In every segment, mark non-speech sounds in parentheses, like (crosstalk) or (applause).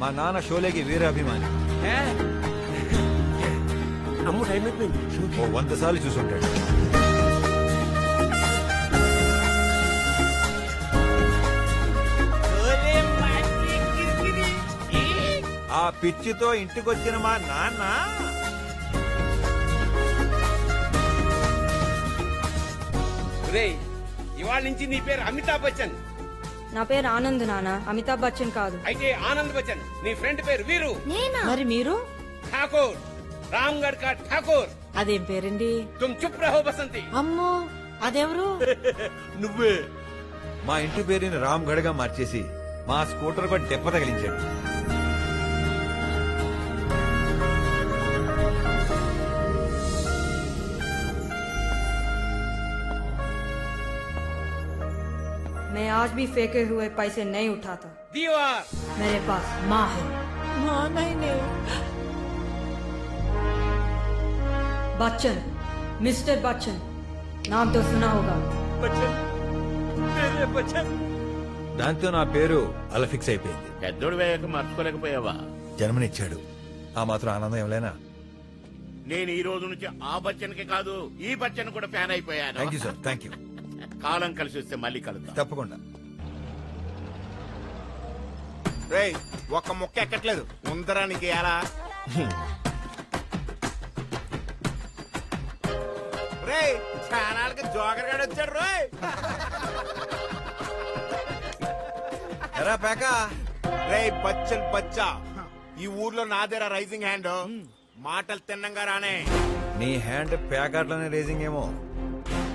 మా నాన్న షోలేకి వీర అభిమాని అమ్ము టైం అయిపోయింది. ఓ వంద సార్లు చూసుంటాడు. ఆ పిచ్చితో ఇంటికొచ్చిన మా నాన్న. ఇవాళ నుంచి నీ పేరు అమితాబ్ బచ్చన్. నా పేరు ఆనంద్ నాన్న అమితాబ్ బచ్చన్ కాదు. అయితే ఆనంద్ బచ్చన్ నీ ఫ్రెండ్ పేరు వీరు. మరి మీరు? ఠాకూర్. రామ్గఢ్ కా ఠాకూర్. అదేం పేరండి? తుమ్ చుప్ రహో బసంతి. అమ్మో అదెవరు? (laughs) నువ్వే. మా ఇంటి పేరుని రామ్ గఢగా మార్చేసి మా స్కూటర్ కూడా దెబ్బ తగిలించాడు. मैं आज भी फेंके हुए पैसे नहीं उठाता దీవార్ मेरे पास माँ है మా నాయనే बच्चन मिस्टर बच्चन नाम तो सुना होगा బచ్చన్ మేరే బచ్చన్ దాంతో నా పేరు అలా ఫిక్స్ అయిపోయింది పెద్దోడు వేయక మర్చుకోలేకపోయావా జన్మనిచ్చాడు ఆ మాత్రం ఆనందం ఏమలేనా నేను ఈ రోజు నుంచి ఆ బచ్చన్కి కాదు ఈ బచ్చన్ కూడా ఫ్యాన్ అయిపోయాను thank you sir thank you కాలం కలిసి వస్తే మళ్ళీ కలుద్దాం. తప్పకుండా. రేయ్ ఒక్క ముక్క ఎక్కట్లేదు. ఉందరానికి ఎలా? రేయ్ ఛానల్కి జోకర్ గాడు వచ్చాడు రోయ్. ఎరా పేక? రేయ్ బచ్చన్ బచ్చా ఈ ఊర్లో నాదేరా రైజింగ్ హ్యాండ్. మాటలు తిన్నంగా రానే. నీ హ్యాండ్ ప్యాకాట్లోనే రేసింగ్ ఏమో.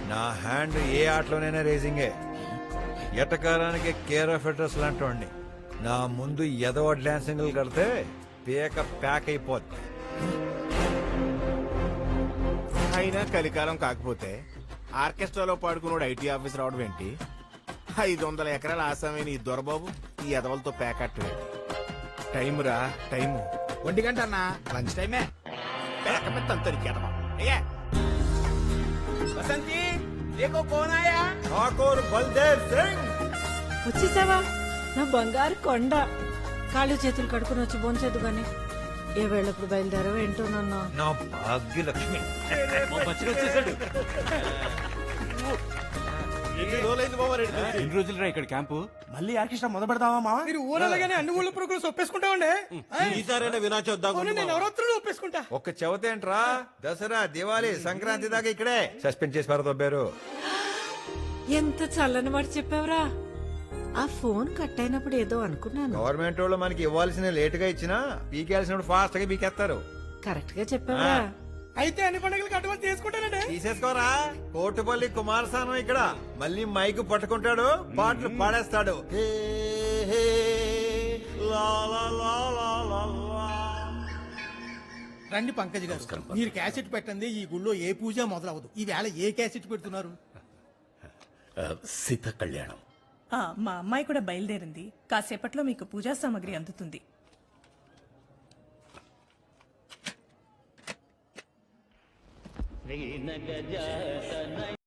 నా హ్యాండ్ ఏ ఆటలోనైనా రేసింగే. ఎటకాలానికి కేర్ ఆఫ్ అడ్రస్ లాంటి నా ముందు ఎదవ డ్యాన్సింగ్లు కడితే పేక ప్యాక్ అయిపోద్ది. అయినా కలికాలం కాకపోతే ఆర్కెస్ట్రాలో పాడుకున్నాడు ఐటీ ఆఫీస్ రావడం ఏంటి? ఐదు వందల ఎకరాల ఆసామైన ఈ దొరబాబు ఈ ఎదవలతో ప్యాకెట్ టైం రా టైము. ఒంటి గంట అన్న లంచ్ టైమే. పేక మీద అంతరికి ఎదవ. అయ్యా. బసంతి దేకో కోన్ ఆయా ఠాకూర్ బల్దేవ్ సింగ్ వచ్చేసావా నా బంగారు కొండ కాళ్ళు చేతులు కడుకుని వచ్చి బోంచేదు గాని ఏ వేళప్పుడు బయలుదేరావు ఏంటో నన్ను నా భాగ్యలక్ష్మి ఎన్ని రోజులైంది బాబు రెడ్డి ఎన్ని రోజులు రా ఇక్కడ క్యాంపు? మళ్ళీ ఆర్కెస్ట్రా మొదలు పెడదామా మావా? మీరు ఊరలగానే అన్ని ఊళ్ళో ప్రోగ్రెస్ ఒప్పేసుకుంటామండి ఈసారైనా వినాచొద్దాం నేను నవరాత్రులు ఒప్పేసుకుంటా. ఒక్క చవితేంట్రా దసరా దివాళీ సంక్రాంతి దాకా ఇక్కడే. సస్పెండ్ చేసి పారదొబ్బారు ఎంత చల్లని మాట చెప్పావురా. ఆ ఫోన్ కట్ అయినప్పుడు ఏదో అనుకున్నాను. గవర్నమెంట్ వాళ్ళు మనకి ఇవ్వాల్సిన లేట్గా ఇచ్చినా పీకేయాల్సినప్పుడు ఫాస్ట్గా పీకేస్తారు. కరెక్ట్గా చెప్పావురా అయితే అన్ని పండుగలకి అడ్వాన్స్ తీసుకుంటానండి. తీసేసుకోరా? కోటుపల్లి కుమారస్వామి ఇక్కడ. మళ్ళీ మైకు పట్టుకుంటాడు పాటలు పాడేస్తాడు. హే, హే, లా, లా, లా, లా, లా, లా. రండి పంకజ్ గారు. మీరు క్యాసెట్ పెట్టండి ఈ గుళ్ళో ఏ పూజ మొదలవదు. ఈ వేళ ఏ క్యాసెట్ పెడుతున్నారు? సీత కళ్యాణం. ఆ, మా అమ్మాయి కూడా బయలుదేరింది. కాసేపట్లో మీకు పూజా సామాగ్రి అందుతుంది. ప్యాకెట్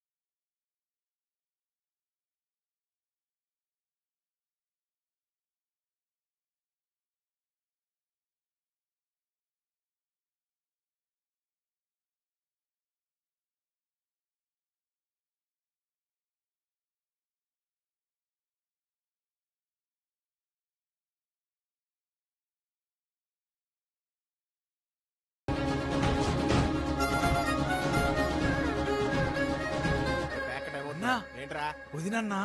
ఏంట్రా? వదినన్నా.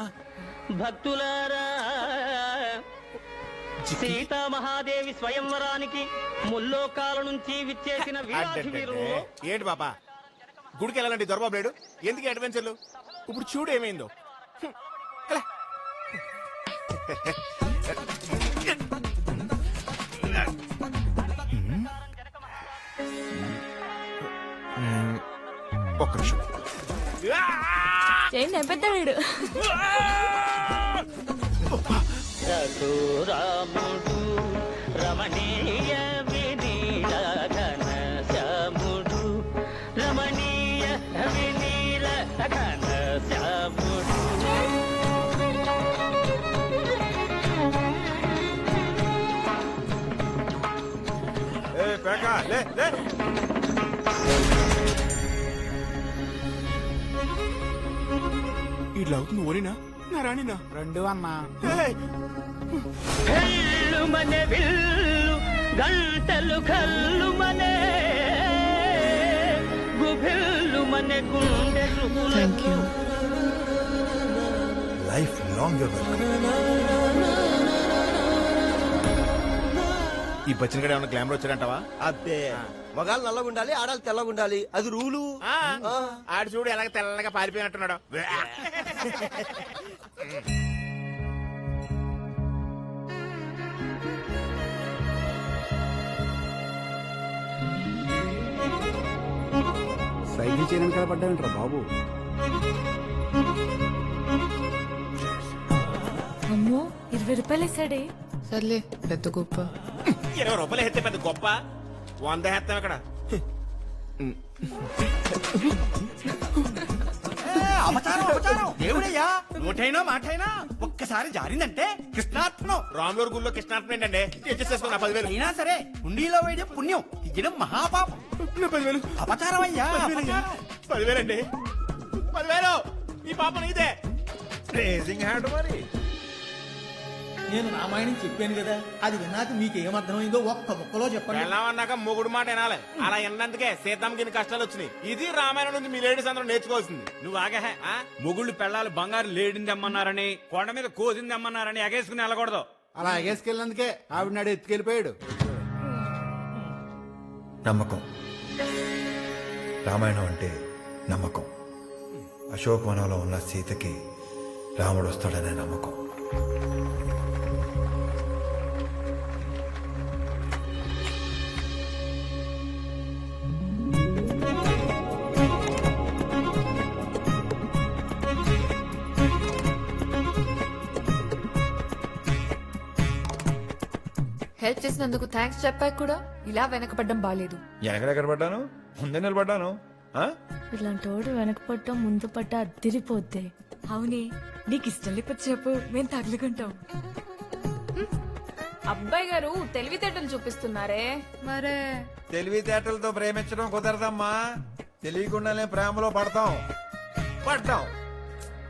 భక్తులారా సీతా మహాదేవి స్వయంవరానికి ముల్లోకాల నుంచి విచ్చేసిన వీరాధి. ఏంటి బాబా? గుడికి వెళ్ళాలంటే దొరబాబు లేడు? ఎందుకు అడ్వెంచర్లు ఇప్పుడు చూడు ఏమైందో. హ్మ్. ఒక్క నిమిషం. చేయండి పెద్దాడు రఘురాముడు రమణే ఇట్లా అవుతుంది ఓరినా నా రాణినా? రెండు అన్నా. ఏయ్, మనే విల్లు గంటలు కల్లు మనే గుభిల్లు మనే గుండె Thank you. లైఫ్ లాంగ్ ఈ బచ్చిన గడ ఏమైనా గ్లామర్ వచ్చాడంటావా? అబ్బే. మగాళ్ళు నల్లగా ఉండాలి ఆడాలి తెల్లగా ఉండాలి అది రూలు. ఆ, ఆడు చూడు ఎలాగ తెల్లగా పారిపోయినట్టున్నాడు (laughs) సైకిల్ చేయడానికి పడ్డానంటారా బాబు. అమ్మో ఇరవై రూపాయలు ఇస్తాడే సర్లే పెద్ద గొప్ప. ఇరవై రూపాయలు ఎత్తే పెద్ద గొప్ప. వంద హెత్తాం ఇక్కడ. అపచారం అపచారం దేవుడయ్యా. నోటైనా మాటైనా ఒక్కసారి జారిందంటే కృష్ణార్పణం. రాములూరు గుళ్ళో కృష్ణార్పణ ఏంటండి? పదివేలు? అయినా సరే హుండీలో వేయడం పుణ్యం. ఇయ్యడం మహాపాపం. పదివేలు? అపచారం అయ్యా. పదివేలండి. పదివేలు. ఈ పాప నీదే. రేసింగ్ హ్యాండ్ మరి. నేను రామాయణం చెప్పాను కదా అది విన్నాక మీకు ఏమర్థమైందో ఒక్క ముక్కలో చెప్పండి. వెళ్ళామన్నాక మొగుడు మాట వినాలి. అలా విన్నందుకే సీతమ్మకి ఇన్ని కష్టాలు వచ్చినాయి. ఇది రామాయణం నుంచి మీ లేడీస్ అందరూ నేర్చుకోవాల్సింది. నువ్వు ఆగహే మొగుళ్ళు పెళ్ళాలు బంగారు లేడింది అమ్మన్నారని కొండ మీద కోసింది అమ్మన్నారని ఎగేసుకుని వెళ్ళకూడదు. అలా ఎగేసుకెళ్ళినందుకే ఆవిడ నాడు ఎత్తుకెళ్ళిపోయాడు. నమ్మకం. రామాయణం అంటే నమ్మకం. అశోకవనంలో ఉన్న సీతకి రాముడు వస్తాడనే నమ్మకం. థ్యాంక్స్ చెప్పాక కూడా ఇలా వెనకపడ్డం బాలేదు. వెనకడెక్కడ పడ్డాను? ముందే నిలబడ్డాను? ఆ? ఇలాంటి వాడు వెనకపడటం ముందు పడ్డ అద్దిరిపోద్ది. అవునే నీకు ఇష్టం లేకపోతే చెప్పు మేము తగులుకుంటాం. అబ్బాయి గారు తెలివితేటలు చూపిస్తున్నారే. మరే. తెలివితేటలతో ప్రేమించడం కుదరదమ్మా. తెలియకుండానే ప్రేమలో పడతాం. పడ్డాం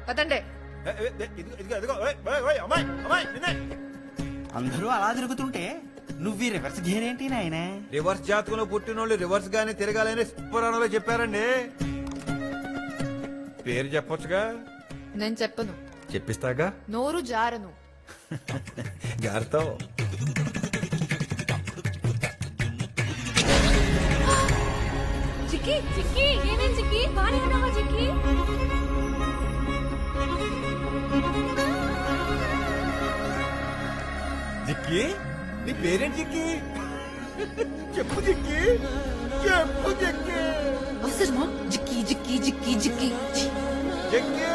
పదండే. ఏ, ఏ, ఏ, ఇదిగో, ఇదిగో, ఇదిగో, ఓయ్, ఓయ్, ఓయ్, అమ్మాయి, అమ్మాయి, నిన్నే. అందరూ అలా తిరుగుతుంటే నువ్వు రివర్స్ గేర్ ఏంటి నాయన? రివర్స్ జాతకంలో పుట్టినోళ్ళు రివర్స్ గానే తిరగాలని పురాణంలో చెప్పారండి. పేరు చెప్పొచ్చుగా? నేను చెప్పను. చెప్పిస్తాగా? నోరు జారను. జాగ్రత్త చిక్కి చిక్కి ఏమేం చిక్కి? బానే ఉన్నావా చిక్కి? జిక్కి నీ పేరేంటి జిక్కి? చెప్పు జిక్కి. చెప్పు జిక్కి. అవసరమా? జిక్కి జిక్కి జిక్కి జిక్కి. జిక్కి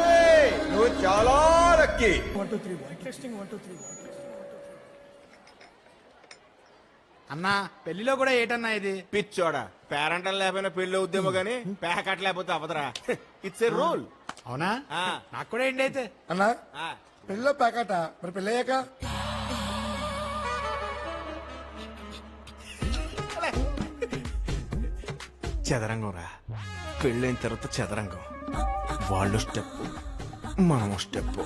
నువ్వు చాలా lucky. One two three interesting one two three అన్నా పెళ్ళిలో కూడా ఏటన్నా ఇది? పిచ్చోడా. పేరంటం లేకపోయినా పెళ్ళి అవుద్దేమో గానీ పేకట్ లేకపోతే అవదరా ఇట్స్ ఏ రూల్ అవునా? ఆ. నాకు కూడా ఏంటి అయితే? అన్నా పెళ్ళో ప్యాకట మరి పెళ్ళయ్యాక? చదరంగం రా. పెళ్ళైన తర్వాత చదరంగం. వాళ్ళు స్టెప్. మనం స్టెప్.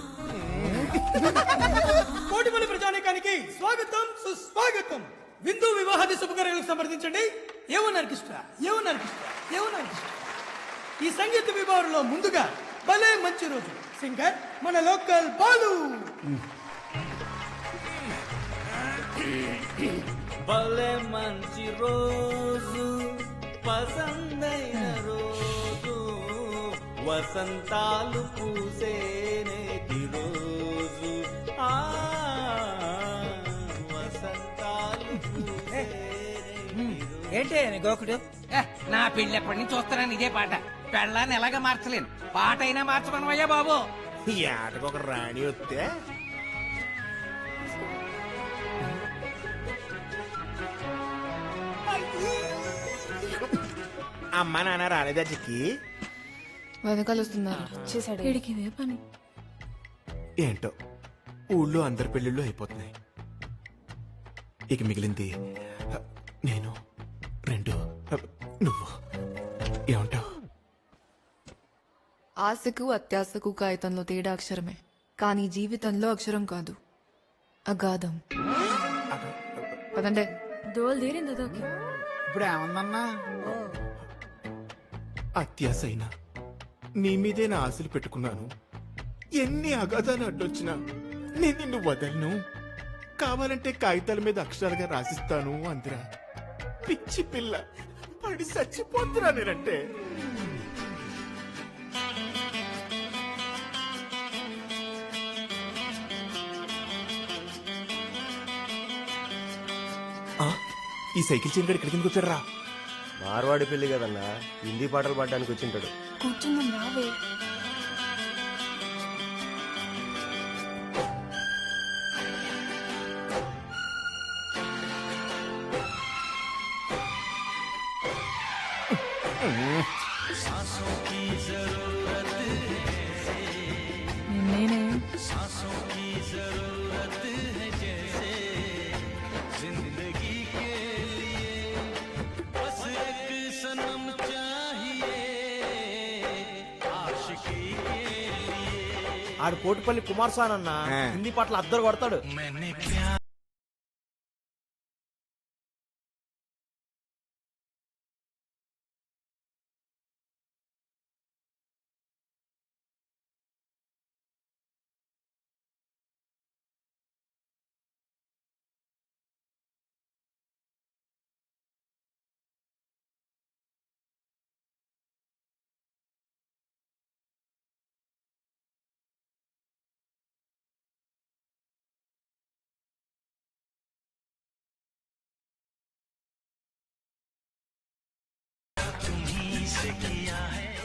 కోటిపల్లి ప్రజానీకానికి స్వాగతం సుస్వాగతం. విందు వివాహాది శుభకార్యాలకు సంప్రదించండి. ఏమన్నారు కృష్ణ ఏమన్నారు కృష్ణ ఏమన్నారు కృష్ణ ఈ సంగీత విభాగంలో ముందుగా భలే మంచి రోజు. సింగర్ మన లోకల్ బాలు. భలే మంచి రోజు. పసందైన రోజు వసంతాలు పూసేనేటి రోజు ఆ వసంతాలు ఏంటి గోకుడు? నా పెళ్ళి ఎప్పటి నుంచి చూస్తున్నాను ఇదే పాట. పెళ్ళాన్ని ఎలాగ మార్చలేను? పాట అయినా మార్చమనవయ్యా బాబు. ఈ ఆటకు ఒక రాణి వస్తే అమ్మ నాన్న రాలేదా చిక్కి వెనకాల వస్తున్నారు చేశాడు పని? ఏంటో ఊళ్ళో అందరి పెళ్ళిళ్ళు అయిపోతున్నాయి. ఇక మిగిలింది నేను రెండు నువ్వు. ఏమంటావు? ఆశకు అత్యాశకు కాగితంలో తేడా అక్షరమే. కానీ జీవితంలో అక్షరం కాదు. అగాధం. పదండే. దోలు తీరింది అదొకే. ఇప్పుడు ఏమందన్నా అత్యాసైనా. నీ మీదే నా ఆశలు పెట్టుకున్నాను. ఎన్ని అగాధాలు అడ్డొచ్చినా నేను నిన్ను వదలను. కావాలంటే కాగితాల మీద అక్షరాలుగా రాసిస్తాను అందిరా. పిచ్చి పిల్ల పడి చచ్చిపోతురా నేనంటే. ఆ, ఈ సైకిల్ చైన్ గడి ఇక్కడికి ఎందుకు వచ్చారా మార్వాడి పెళ్ళి కదన్నా. హిందీ పాటలు పాడడానికి వచ్చింటాడు. కూర్చుందాం రావే. ఆడు కోటిపల్లి కుమార్ సాన్ అన్న హిందీ పాటలు అద్దరు కొడతాడు.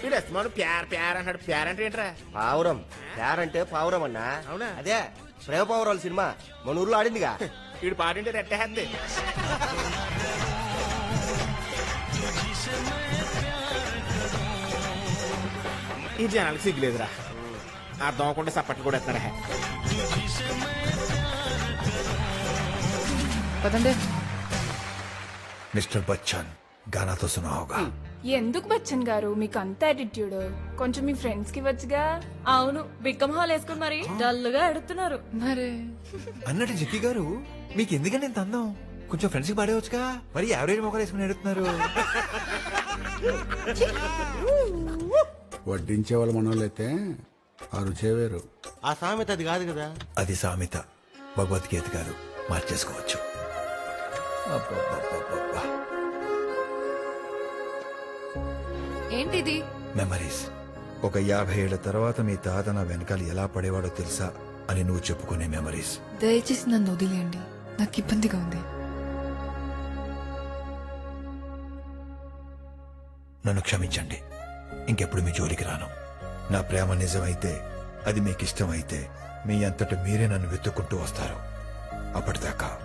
వీడు అస్తమాను ప్యార్ ప్యార్ అంటాడు ప్యార్ అంటే ఏంట్రా? పావురం. పేరంటే పావురం అన్నా. అవునా? అదే ప్రేమ పావురాలు సినిమా. మన ఊర్లో ఆడిందిగా. వీడు పాడింటే రెట్టేద్ది ఈ జనాలకు సిగ్గులేదురా. అర్థం అవ్వకుండా సప్పట్లు కూడా ఎత్తున్నారా. పదండే. మిస్టర్ బచ్చన్ గానాతో సునా హోగా ఎందుకు బచ్చన్ గారు? మీకు అంత యాటిట్యూడ్ కొంచెం మీ ఫ్రెండ్స్కి వచ్చుగా అవును బిక్కం హాల్ వేసుకుని మరి డల్లుగా ఎడుతున్నారు మరే. అన్నట్టు జిక్కి గారు మీకు ఎందుకని ఇంత అందం? కొంచెం ఫ్రెండ్స్కి పాడేవచ్చుగా మరి యావరేజ్ మొక్కలు వేసుకుని ఎడుతున్నారు వడ్డించే వాళ్ళు మనోళ్ళైతే ఆ రుచే వేరు. ఆ సామెత అది కాదు కదా? అది సామెత. భగవద్గీత కాదు మార్చేసుకోవచ్చు. అబ్బబ్బబ్బబ్బబ్బా. ఏంటిది? మెమరీస్ ఒక యాభై ఏళ్ళ తర్వాత మీ తాత నా వెనకాల ఎలా పడేవాడో తెలుసా అని నువ్వు చెప్పుకునే మెమరీస్ దయచేసి నన్ను వదిలేయండి. నాకు ఇబ్బందిగా ఉంది. నన్ను క్షమించండి. ఇంకెప్పుడు మీ జోలికి రాను. నా ప్రేమ నిజమైతే అది మీకు ఇష్టమైతే మీ అంతట మీరే నన్ను వెతుక్కుంటూ వస్తారు. అప్పటిదాకా.